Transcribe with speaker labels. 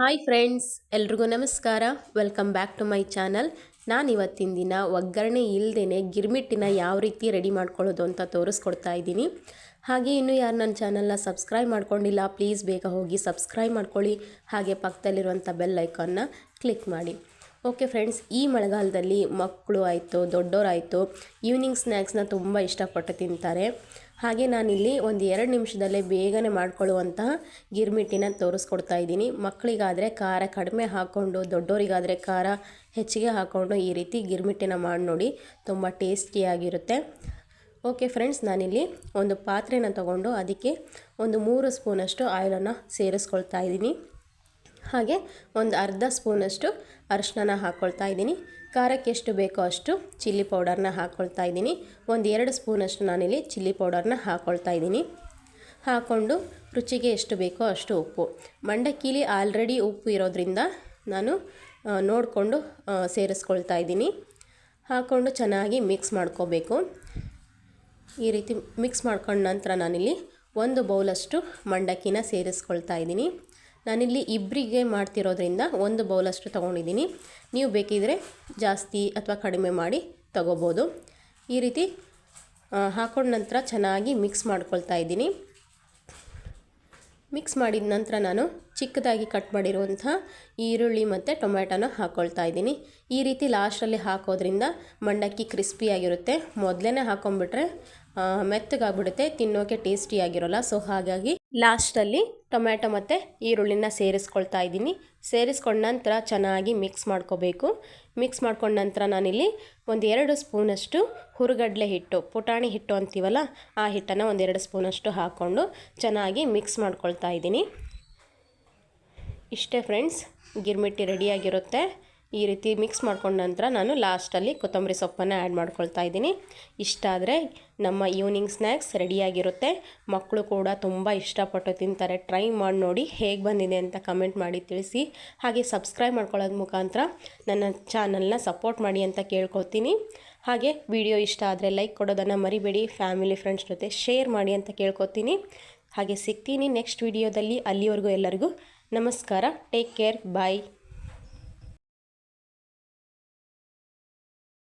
Speaker 1: Hi friends, ಎಲ್ರಿಗೂ ನಮಸ್ಕಾರ. Welcome back to my channel. ನಾನು ಇವತ್ತಿನ ದಿನ ಒಗ್ಗರಣೆ ಇಲ್ಲದೇ ಗಿರ್ಮಿಟ್ಟಿನ ಯಾವ ರೀತಿ ರೆಡಿ ಮಾಡ್ಕೊಳ್ಳೋದು ಅಂತ ತೋರಿಸ್ಕೊಡ್ತಾ ಇದ್ದೀನಿ. ಹಾಗೆ ಇನ್ನೂ ಯಾರು ನನ್ನ ಚಾನಲ್ನ ಸಬ್ಸ್ಕ್ರೈಬ್ ಮಾಡ್ಕೊಂಡಿಲ್ಲ, ಪ್ಲೀಸ್ ಬೇಗ ಹೋಗಿ ಸಬ್ಸ್ಕ್ರೈಬ್ ಮಾಡ್ಕೊಳ್ಳಿ. ಹಾಗೆ ಪಕ್ಕದಲ್ಲಿರುವಂಥ ಬೆಲ್ ಐಕಾನ್ನ ಕ್ಲಿಕ್ ಮಾಡಿ. ಓಕೆ ಫ್ರೆಂಡ್ಸ್ ಈ ಮಳೆಗಾಲದಲ್ಲಿ ಮಕ್ಕಳು ಆಯಿತು ದೊಡ್ಡವರಾಯಿತು ಈವ್ನಿಂಗ್ ಸ್ನ್ಯಾಕ್ಸ್ನ ತುಂಬ ಇಷ್ಟಪಟ್ಟು ತಿಂತಾರೆ. ಹಾಗೆ ನಾನಿಲ್ಲಿ ಒಂದು ಎರಡು ನಿಮಿಷದಲ್ಲೇ ಬೇಗನೆ ಮಾಡ್ಕೊಳ್ಳುವಂತಹ ಗಿರ್ಮಿಟ್ಟಿನ ತೋರಿಸ್ಕೊಡ್ತಾ ಇದ್ದೀನಿ. ಮಕ್ಕಳಿಗಾದರೆ ಖಾರ ಕಡಿಮೆ ಹಾಕ್ಕೊಂಡು ದೊಡ್ಡವರಿಗಾದರೆ ಖಾರ ಹೆಚ್ಚಿಗೆ ಹಾಕ್ಕೊಂಡು ಈ ರೀತಿ ಗಿರ್ಮಿಟ್ಟಿನ ಮಾಡಿ ನೋಡಿ ತುಂಬ ಟೇಸ್ಟಿಯಾಗಿರುತ್ತೆ ಓಕೆ ಫ್ರೆಂಡ್ಸ್ ನಾನಿಲ್ಲಿ ಒಂದು ಪಾತ್ರೆನ ತಗೊಂಡು ಅದಕ್ಕೆ ಒಂದು ಮೂರು ಸ್ಪೂನಷ್ಟು ಆಯಿಲನ್ನು ಸೇರಿಸ್ಕೊಳ್ತಾ ಇದ್ದೀನಿ. ಹಾಗೆ ಒಂದು ಅರ್ಧ ಸ್ಪೂನಷ್ಟು ಅರಿಶಿನ ಹಾಕ್ಕೊಳ್ತಾ ಇದ್ದೀನಿ. ಖಾರಕ್ಕೆ ಎಷ್ಟು ಬೇಕೋ ಅಷ್ಟು ಚಿಲ್ಲಿ ಪೌಡರ್ನ ಹಾಕ್ಕೊಳ್ತಾ ಇದ್ದೀನಿ. ಒಂದು ಎರಡು ಸ್ಪೂನಷ್ಟು ನಾನಿಲ್ಲಿ ಚಿಲ್ಲಿ ಪೌಡರ್ನ ಹಾಕ್ಕೊಳ್ತಾ ಇದ್ದೀನಿ. ಹಾಕ್ಕೊಂಡು ರುಚಿಗೆ ಎಷ್ಟು ಬೇಕೋ ಅಷ್ಟು ಉಪ್ಪು. ಮಂಡಕ್ಕಿಲಿ ಆಲ್ರೆಡಿ ಉಪ್ಪು ಇರೋದ್ರಿಂದ ನಾನು ನೋಡಿಕೊಂಡು ಸೇರಿಸ್ಕೊಳ್ತಾ ಇದ್ದೀನಿ. ಹಾಕ್ಕೊಂಡು ಚೆನ್ನಾಗಿ ಮಿಕ್ಸ್ ಮಾಡ್ಕೋಬೇಕು. ಈ ರೀತಿ ಮಿಕ್ಸ್ ಮಾಡ್ಕೊಂಡ ನಂತರ ನಾನಿಲ್ಲಿ ಒಂದು ಬೌಲಷ್ಟು ಮಂಡಕ್ಕಿನ ಸೇರಿಸ್ಕೊಳ್ತಾ ಇದ್ದೀನಿ. ನಾನಿಲ್ಲಿ ಇಬ್ಬರಿಗೆ ಮಾಡ್ತಿರೋದ್ರಿಂದ ಒಂದು ಬೌಲಷ್ಟು ತೊಗೊಂಡಿದ್ದೀನಿ. ನೀವು ಬೇಕಿದ್ರೆ ಜಾಸ್ತಿ ಅಥವಾ ಕಡಿಮೆ ಮಾಡಿ ತಗೋಬೋದು. ಈ ರೀತಿ ಹಾಕೊಂಡ ನಂತರ ಚೆನ್ನಾಗಿ ಮಿಕ್ಸ್ ಮಾಡ್ಕೊಳ್ತಾ ಇದ್ದೀನಿ. ಮಿಕ್ಸ್ ಮಾಡಿದ ನಂತರ ನಾನು ಚಿಕ್ಕದಾಗಿ ಕಟ್ ಮಾಡಿರುವಂಥ ಈರುಳ್ಳಿ ಮತ್ತು ಟೊಮ್ಯಾಟೊನ ಹಾಕ್ಕೊಳ್ತಾ ಇದ್ದೀನಿ. ಈ ರೀತಿ ಲಾಸ್ಟಲ್ಲಿ ಹಾಕೋದ್ರಿಂದ ಮಂಡಕ್ಕಿ ಕ್ರಿಸ್ಪಿಯಾಗಿರುತ್ತೆ ಮೊದಲೇ ಹಾಕೊಂಡ್ಬಿಟ್ರೆ ಮೆತ್ತಗಾಗ್ಬಿಡುತ್ತೆ, ತಿನ್ನೋಕೆ ಟೇಸ್ಟಿಯಾಗಿರೋಲ್ಲ ಸೊ ಹಾಗಾಗಿ ಲಾಸ್ಟಲ್ಲಿ ಟೊಮ್ಯಾಟೊ ಮತ್ತು ಈರುಳ್ಳಿನ ಸೇರಿಸ್ಕೊಳ್ತಾ ಇದ್ದೀನಿ. ಸೇರಿಸ್ಕೊಂಡ ನಂತರ ಚೆನ್ನಾಗಿ ಮಿಕ್ಸ್ ಮಾಡ್ಕೋಬೇಕು. ಮಿಕ್ಸ್ ಮಾಡ್ಕೊಂಡ ನಂತರ ನಾನಿಲ್ಲಿ ಒಂದು ಎರಡು ಸ್ಪೂನಷ್ಟು ಹುರುಗಡ್ಲೆ ಹಿಟ್ಟು, ಪುಟಾಣಿ ಹಿಟ್ಟು ಅಂತೀವಲ್ಲ, ಆ ಹಿಟ್ಟನ್ನು ಒಂದೆರಡು ಸ್ಪೂನಷ್ಟು ಹಾಕ್ಕೊಂಡು ಚೆನ್ನಾಗಿ ಮಿಕ್ಸ್ ಮಾಡ್ಕೊಳ್ತಾ ಇದ್ದೀನಿ. ಇಷ್ಟೇ ಫ್ರೆಂಡ್ಸ್ ಗಿರ್ಮಿಟ್ಟಿ ರೆಡಿಯಾಗಿರುತ್ತೆ ಈ ರೀತಿ ಮಿಕ್ಸ್ ಮಾಡ್ಕೊಂಡ ನಂತರ ನಾನು ಲಾಸ್ಟಲ್ಲಿ ಕೊತ್ತಂಬರಿ ಸೊಪ್ಪನ್ನು ಆ್ಯಡ್ ಮಾಡ್ಕೊಳ್ತಾ ಇದ್ದೀನಿ. ಇಷ್ಟ ಆದರೆ ನಮ್ಮ ಈವ್ನಿಂಗ್ ಸ್ನ್ಯಾಕ್ಸ್ ರೆಡಿಯಾಗಿರುತ್ತೆ ಮಕ್ಕಳು ಕೂಡ ತುಂಬ ಇಷ್ಟಪಟ್ಟು ತಿಂತಾರೆ. ಟ್ರೈ ಮಾಡಿ ನೋಡಿ ಹೇಗೆ ಬಂದಿದೆ ಅಂತ ಕಮೆಂಟ್ ಮಾಡಿ ತಿಳಿಸಿ. ಹಾಗೆ ಸಬ್ಸ್ಕ್ರೈಬ್ ಮಾಡ್ಕೊಳ್ಳೋದ ಮುಖಾಂತರ ನನ್ನ ಚಾನಲ್ನ ಸಪೋರ್ಟ್ ಮಾಡಿ ಅಂತ ಕೇಳ್ಕೊತೀನಿ ಹಾಗೆ ವಿಡಿಯೋ ಇಷ್ಟ ಆದರೆ ಲೈಕ್ ಕೊಡೋದನ್ನು ಮರಿಬೇಡಿ. ಫ್ಯಾಮಿಲಿ ಫ್ರೆಂಡ್ಸ್ ಜೊತೆ ಶೇರ್ ಮಾಡಿ ಅಂತ ಕೇಳ್ಕೊತೀನಿ ಹಾಗೆ ಸಿಗ್ತೀನಿ ನೆಕ್ಸ್ಟ್ ವಿಡಿಯೋದಲ್ಲಿ ಅಲ್ಲಿವರೆಗೂ ಎಲ್ಲರಿಗೂ ನಮಸ್ಕಾರ ಟೇಕ್ ಕೇರ್ ಬಾಯ್